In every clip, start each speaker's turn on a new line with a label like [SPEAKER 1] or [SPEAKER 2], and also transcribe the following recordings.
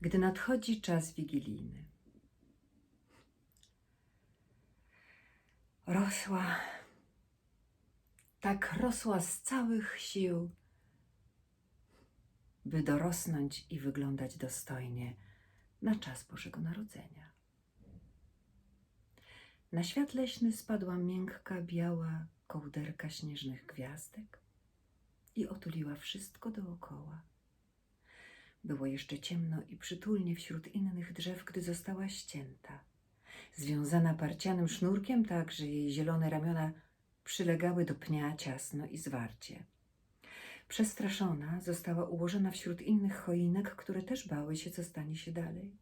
[SPEAKER 1] gdy nadchodzi czas wigilijny. Rosła, tak rosła z całych sił, by dorosnąć i wyglądać dostojnie na czas Bożego Narodzenia. Na świat leśny spadła miękka, biała kołderka śnieżnych gwiazdek i otuliła wszystko dookoła. Było jeszcze ciemno i przytulnie wśród innych drzew, gdy została ścięta. Związana parcianym sznurkiem, tak że jej zielone ramiona przylegały do pnia ciasno i zwarcie. Przestraszona została ułożona wśród innych choinek, które też bały się, co stanie się dalej.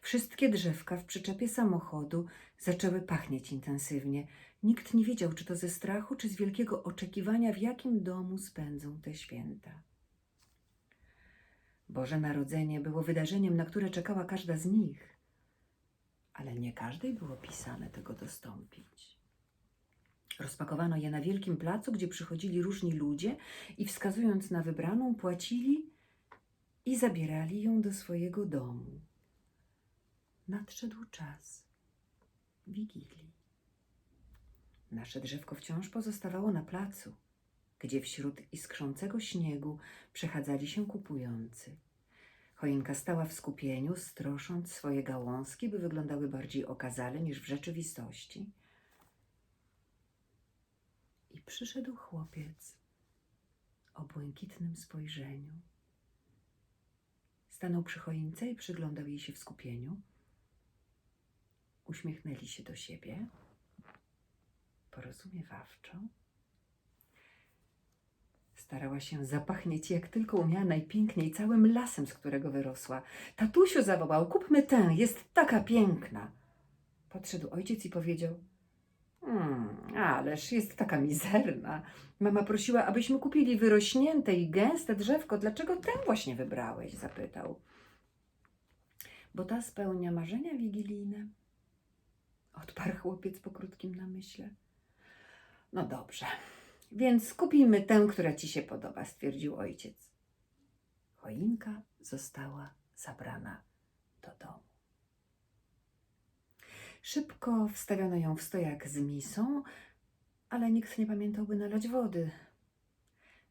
[SPEAKER 1] Wszystkie drzewka w przyczepie samochodu zaczęły pachnieć intensywnie. Nikt nie wiedział, czy to ze strachu, czy z wielkiego oczekiwania, w jakim domu spędzą te święta. Boże Narodzenie było wydarzeniem, na które czekała każda z nich, ale nie każdej było pisane tego dostąpić. Rozpakowano je na wielkim placu, gdzie przychodzili różni ludzie i wskazując na wybraną, płacili i zabierali ją do swojego domu. Nadszedł czas Wigilii. Nasze drzewko wciąż pozostawało na placu, gdzie wśród iskrzącego śniegu przechadzali się kupujący. Choinka stała w skupieniu, strosząc swoje gałązki, by wyglądały bardziej okazale niż w rzeczywistości. I przyszedł chłopiec o błękitnym spojrzeniu. Stanął przy choince i przyglądał jej się w skupieniu. Uśmiechnęli się do siebie, porozumiewawczo. Starała się zapachnieć jak tylko umiała najpiękniej całym lasem, z którego wyrosła. Tatusiu zawołał, kupmy tę, jest taka piękna. Podszedł ojciec i powiedział, hmm, ależ jest taka mizerna. Mama prosiła, abyśmy kupili wyrośnięte i gęste drzewko. Dlaczego tę właśnie wybrałeś? zapytał. Bo ta spełnia marzenia wigilijne. Odparł chłopiec po krótkim namyśle. No dobrze, więc kupimy tę, która ci się podoba, stwierdził ojciec. Choinka została zabrana do domu. Szybko wstawiono ją w stojak z misą, ale nikt nie pamiętał, by nalać wody.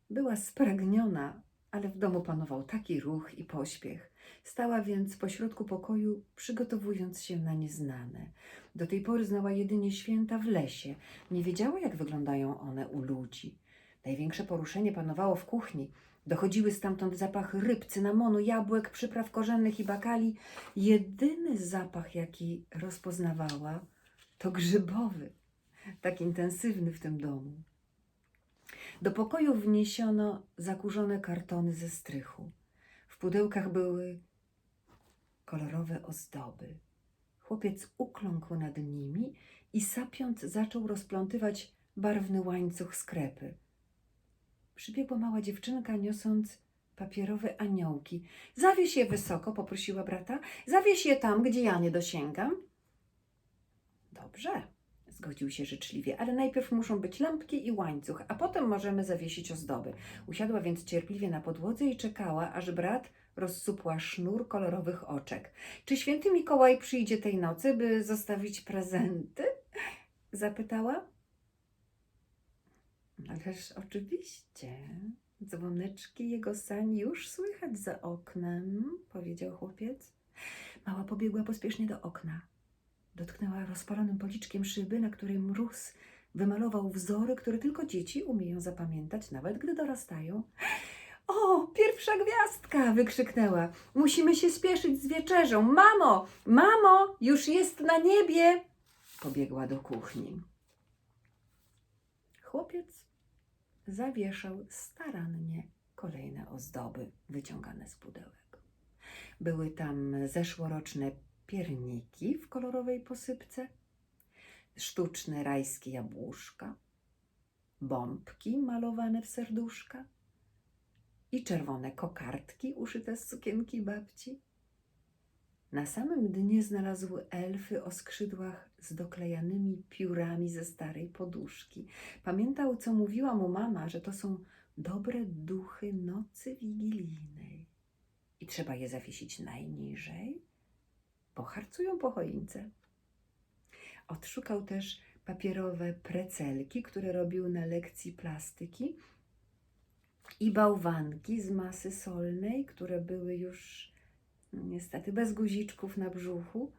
[SPEAKER 1] Była spragniona, ale w domu panował taki ruch i pośpiech. Stała więc pośrodku pokoju, przygotowując się na nieznane. Do tej pory znała jedynie święta w lesie. Nie wiedziała, jak wyglądają one u ludzi. Największe poruszenie panowało w kuchni. Dochodziły stamtąd zapachy ryb, cynamonu, jabłek, przypraw korzennych i bakali. Jedyny zapach, jaki rozpoznawała, to grzybowy, tak intensywny w tym domu. Do pokoju wniesiono zakurzone kartony ze strychu. Pudełkach były kolorowe ozdoby. Chłopiec ukląkł nad nimi i sapiąc zaczął rozplątywać barwny łańcuch z krepy. Przybiegła mała dziewczynka, niosąc papierowe aniołki. Zawieś je wysoko, poprosiła brata. Zawieś je tam, gdzie ja nie dosięgam. Dobrze, zgodził się życzliwie, ale najpierw muszą być lampki i łańcuch, a potem możemy zawiesić ozdoby. Usiadła więc cierpliwie na podłodze i czekała, aż brat rozsupła sznur kolorowych oczek. Czy święty Mikołaj przyjdzie tej nocy, by zostawić prezenty? Zapytała. Ależ oczywiście. Dzwoneczki jego sań już słychać za oknem, powiedział chłopiec. Mała pobiegła pospiesznie do okna. Dotknęła rozpalonym policzkiem szyby, na której mróz wymalował wzory, które tylko dzieci umieją zapamiętać, nawet gdy dorastają. O, pierwsza gwiazdka! wykrzyknęła. Musimy się spieszyć z wieczerzą. Mamo, mamo, już jest na niebie! Pobiegła do kuchni. Chłopiec zawieszał starannie kolejne ozdoby wyciągane z pudełek. Były tam zeszłoroczne pierniki w kolorowej posypce, sztuczne rajskie jabłuszka, bombki malowane w serduszka i czerwone kokardki uszyte z sukienki babci. Na samym dnie znalazł elfy o skrzydłach z doklejanymi piórami ze starej poduszki. Pamiętał, co mówiła mu mama, że to są dobre duchy nocy wigilijnej i trzeba je zawiesić najniżej, bo harcują po choince. Odszukał też papierowe precelki, które robił na lekcji plastyki i bałwanki z masy solnej, które były już no, niestety bez guziczków na brzuchu.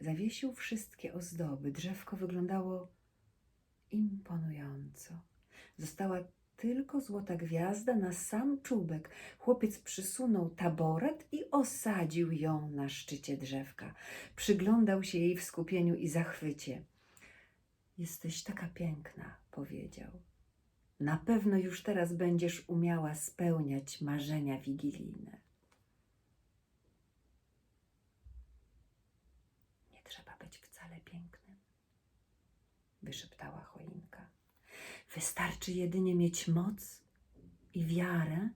[SPEAKER 1] Zawiesił wszystkie ozdoby. Drzewko wyglądało imponująco. Została tylko złota gwiazda na sam czubek. Chłopiec przysunął taboret i osadził ją na szczycie drzewka. Przyglądał się jej w skupieniu i zachwycie. Jesteś taka piękna, powiedział. Na pewno już teraz będziesz umiała spełniać marzenia wigilijne. Nie trzeba być wcale pięknym, wyszeptała choinka. Wystarczy jedynie mieć moc i wiarę,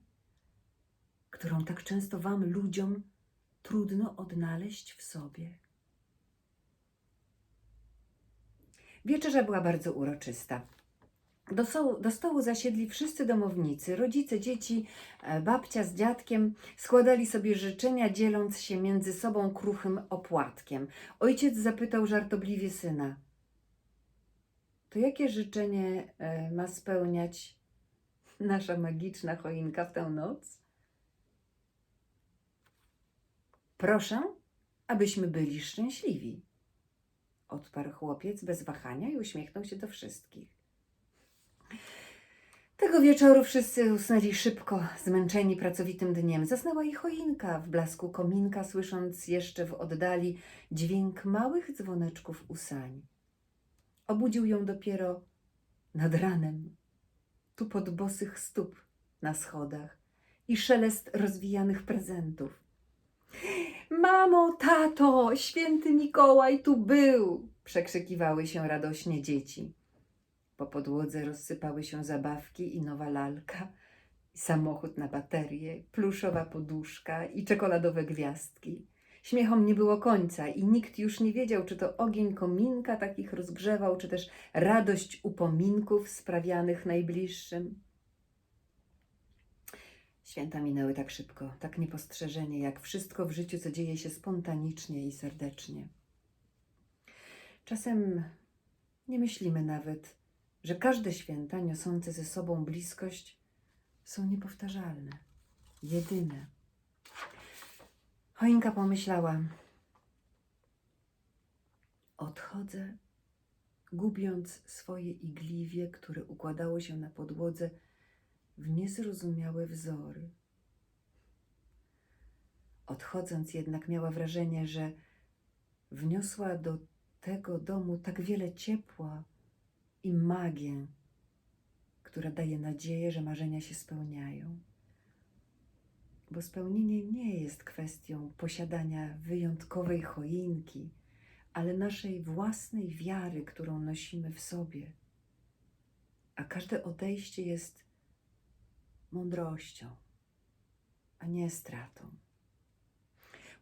[SPEAKER 1] którą tak często wam, ludziom, trudno odnaleźć w sobie. Wieczerza była bardzo uroczysta. Do stołu, do stołu zasiedli wszyscy domownicy, rodzice, dzieci, e, babcia z dziadkiem. Składali sobie życzenia, dzieląc się między sobą kruchym opłatkiem. Ojciec zapytał żartobliwie syna: To jakie życzenie e, ma spełniać nasza magiczna choinka w tę noc? Proszę, abyśmy byli szczęśliwi. Odparł chłopiec bez wahania i uśmiechnął się do wszystkich. Tego wieczoru wszyscy usnęli szybko, zmęczeni pracowitym dniem. Zasnęła i choinka w blasku kominka, słysząc jeszcze w oddali dźwięk małych dzwoneczków u sań. Obudził ją dopiero nad ranem, tu pod bosych stóp na schodach i szelest rozwijanych prezentów. Mamo, tato, święty Mikołaj tu był! przekrzykiwały się radośnie dzieci. Po podłodze rozsypały się zabawki i nowa lalka, i samochód na baterię, pluszowa poduszka i czekoladowe gwiazdki. Śmiechom nie było końca i nikt już nie wiedział, czy to ogień kominka takich rozgrzewał, czy też radość upominków sprawianych najbliższym. Święta minęły tak szybko, tak niepostrzeżenie, jak wszystko w życiu, co dzieje się spontanicznie i serdecznie. Czasem nie myślimy nawet, że każde święta niosące ze sobą bliskość są niepowtarzalne, jedyne. Choinka pomyślała: Odchodzę, gubiąc swoje igliwie, które układało się na podłodze w niezrozumiałe wzory. Odchodząc jednak miała wrażenie, że wniosła do tego domu tak wiele ciepła i magię, która daje nadzieję, że marzenia się spełniają. Bo spełnienie nie jest kwestią posiadania wyjątkowej choinki, ale naszej własnej wiary, którą nosimy w sobie. A każde odejście jest mądrością, a nie stratą.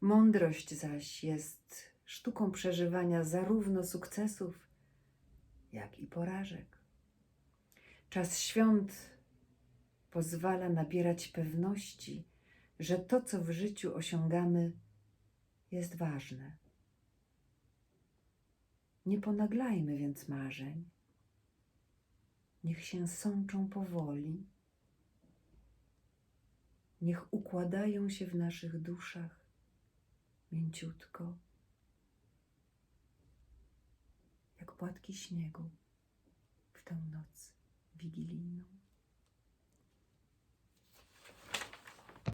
[SPEAKER 1] Mądrość zaś jest sztuką przeżywania zarówno sukcesów, jak i porażek. Czas świąt pozwala nabierać pewności, że to, co w życiu osiągamy, jest ważne. Nie ponaglajmy więc marzeń. Niech się sączą powoli. Niech układają się w naszych duszach mięciutko jak płatki śniegu w tę noc wigilijną.